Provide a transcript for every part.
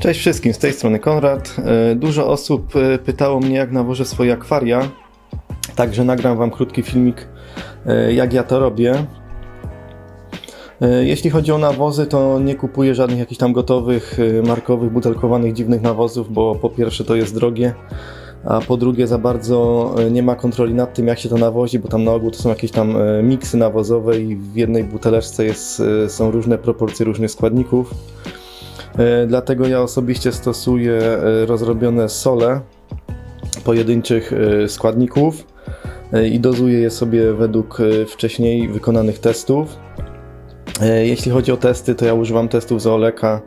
Cześć wszystkim, z tej strony Konrad. E, Dużo osób e, pytało mnie, jak nawożę swoje akwaria. Także nagram Wam krótki filmik, e, jak ja to robię. Jeśli chodzi o nawozy, to nie kupuję żadnych jakichś tam gotowych, markowych, butelkowanych, dziwnych nawozów, bo po pierwsze to jest drogie, a po drugie za bardzo nie ma kontroli nad tym, jak się to nawozi, bo tam na ogół to są jakieś tam miksy nawozowe i w jednej buteleczce jest, są różne proporcje różnych składników. E, Dlatego ja osobiście stosuję e, rozrobione sole pojedynczych e, składników i dozuję je sobie według wcześniej wykonanych testów. Jeśli chodzi o testy, to ja używam testów z Oleka.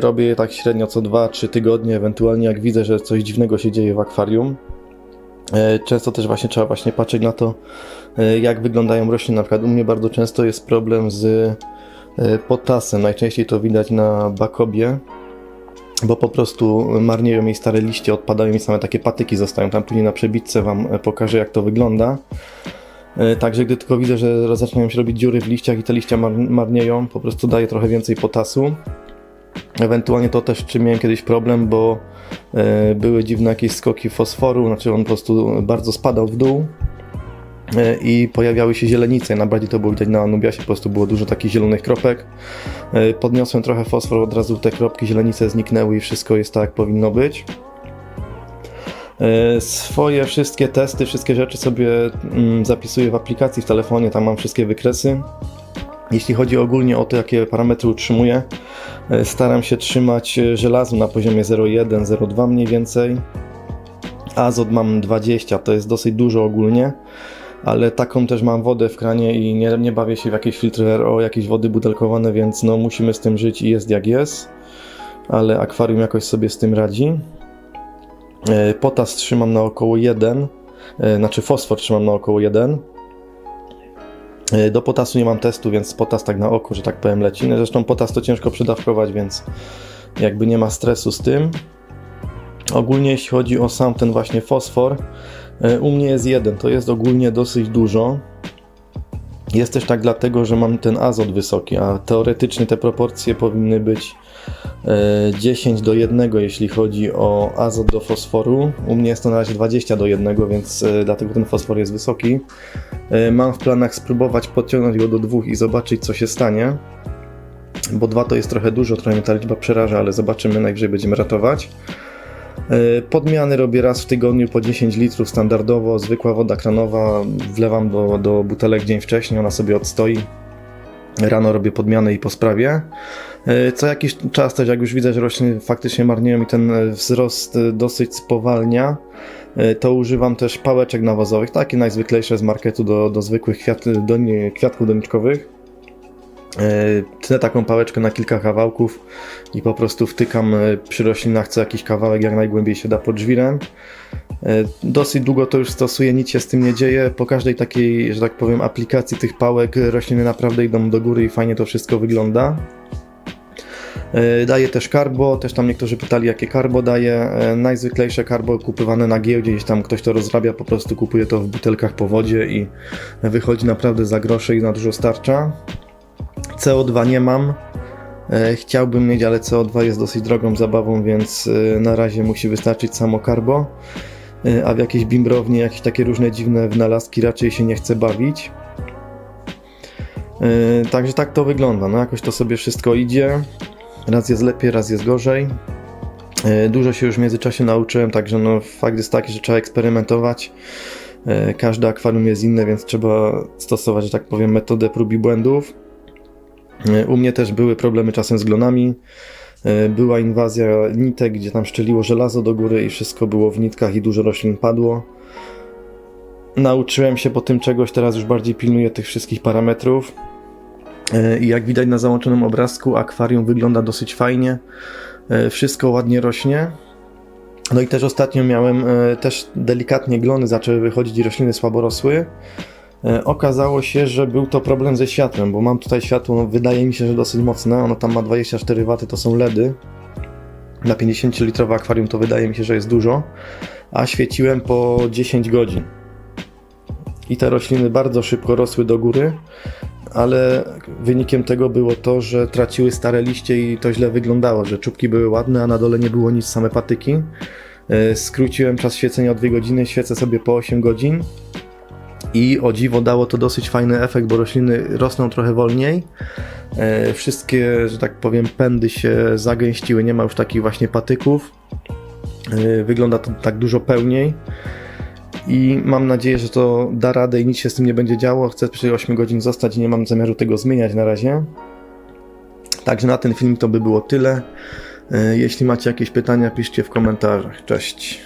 Robię je tak średnio co 2-3 tygodnie, ewentualnie jak widzę, że coś dziwnego się dzieje w akwarium. Często też właśnie trzeba właśnie patrzeć na to, jak wyglądają rośliny. Na przykład u mnie bardzo często jest problem z potasem. Najczęściej to widać na bakobie, bo po prostu marnieją jej stare liście, odpadają i same takie patyki zostają. Tam później na przebitce Wam e, pokażę, jak to wygląda. E, Także gdy tylko widzę, że zaczynają się robić dziury w liściach i te liścia mar- marnieją, po prostu daję trochę więcej potasu. Ewentualnie to też czym miałem kiedyś problem, bo e, były dziwne jakieś skoki fosforu, znaczy on po prostu bardzo spadał w dół e, i pojawiały się zielenice. Najbardziej to było widać na Anubiasie, po prostu było dużo takich zielonych kropek. E, Podniosłem trochę fosfor, od razu te kropki zielenice zniknęły i wszystko jest tak, jak powinno być. E, Swoje wszystkie testy, wszystkie rzeczy sobie mm, zapisuję w aplikacji w telefonie, tam mam wszystkie wykresy. Jeśli chodzi ogólnie o to, jakie parametry utrzymuję, e, staram się trzymać e, żelazo na poziomie 0,1, 0,2 mniej więcej. Azot mam 20, to jest dosyć dużo ogólnie, ale taką też mam wodę w kranie i nie, nie bawię się w jakieś filtry RO, jakieś wody butelkowane, więc no musimy z tym żyć i jest jak jest, ale akwarium jakoś sobie z tym radzi. E, Potas trzymam na około 1, e, znaczy fosfor trzymam na około 1. E, Do potasu nie mam testu, więc potas tak na oko, że tak powiem, leci. No, Zresztą potas to ciężko przydawkować, więc jakby nie ma stresu z tym. Ogólnie jeśli chodzi o sam ten właśnie fosfor, e, u mnie jest jeden, to jest ogólnie dosyć dużo. Jest też tak dlatego, że mam ten azot wysoki, a teoretycznie te proporcje powinny być e, 10 do 1, jeśli chodzi o azot do fosforu. U mnie jest to na razie 20 do 1, więc e, dlatego ten fosfor jest wysoki. E, Mam w planach spróbować podciągnąć go do 2 i zobaczyć, co się stanie. Bo 2 to jest trochę dużo, trochę mnie ta liczba przeraża, ale zobaczymy, najwyżej będziemy ratować. E, Podmiany robię raz w tygodniu po 10 litrów standardowo, zwykła woda kranowa, wlewam do, do butelek dzień wcześniej, ona sobie odstoi. Rano robię podmianę i po sprawie. E, Co jakiś czas też, jak już widzę, że rośliny faktycznie marnieją i ten e, wzrost e, dosyć spowalnia, e, to używam też pałeczek nawozowych, takie najzwyklejsze z marketu do, do zwykłych kwiat, do, kwiatków doniczkowych. E, Tnę taką pałeczkę na kilka kawałków i po prostu wtykam e, przy roślinach co jakiś kawałek jak najgłębiej się da pod żwirem. E, Dosyć długo to już stosuję, nic się z tym nie dzieje. Po każdej takiej, że tak powiem, aplikacji tych pałek rośliny naprawdę idą do góry i fajnie to wszystko wygląda. E, Daję też karbo, też tam niektórzy pytali jakie karbo daję. E, Najzwyklejsze karbo kupowane na giełdzie, gdzieś tam ktoś to rozrabia, po prostu kupuje to w butelkach po wodzie i wychodzi naprawdę za grosze i na dużo starcza. CO2 nie mam. E, Chciałbym mieć, ale CO2 jest dosyć drogą zabawą, więc e, na razie musi wystarczyć samo karbo. E, A w jakieś bimbrownie, jakieś takie różne dziwne wynalazki raczej się nie chcę bawić. Także tak to wygląda. No jakoś to sobie wszystko idzie. Raz jest lepiej, raz jest gorzej. Dużo się już w międzyczasie nauczyłem, także no fakt jest taki, że trzeba eksperymentować. Każde akwarium jest inne, więc trzeba stosować, że tak powiem, metodę prób i błędów. U mnie też były problemy czasem z glonami. E, Była inwazja nitek, gdzie tam szczeliło żelazo do góry i wszystko było w nitkach i dużo roślin padło. Nauczyłem się po tym czegoś, teraz już bardziej pilnuję tych wszystkich parametrów. E, I jak widać na załączonym obrazku, akwarium wygląda dosyć fajnie. E, Wszystko ładnie rośnie. No i też ostatnio miałem też delikatnie glony zaczęły wychodzić i rośliny słabo rosły. E, Okazało się, że był to problem ze światłem, bo mam tutaj światło, no, wydaje mi się, że dosyć mocne. Ono tam ma 24 W, to są LEDy. Na 50-litrowe akwarium to wydaje mi się, że jest dużo, a świeciłem po 10 godzin. I te rośliny bardzo szybko rosły do góry. ale wynikiem tego było to, że traciły stare liście i to źle wyglądało, że czubki były ładne, a na dole nie było nic, same patyki. E, Skróciłem czas świecenia o 2 godziny, świecę sobie po 8 godzin i o dziwo dało to dosyć fajny efekt, bo rośliny rosną trochę wolniej. E, Wszystkie, że tak powiem, pędy się zagęściły, nie ma już takich właśnie patyków. E, Wygląda to tak dużo pełniej i mam nadzieję, że to da radę i nic się z tym nie będzie działo. Chcę przy 8 godzin zostać i nie mam zamiaru tego zmieniać na razie. Także na ten film to by było tyle. E, Jeśli macie jakieś pytania, piszcie w komentarzach. Cześć.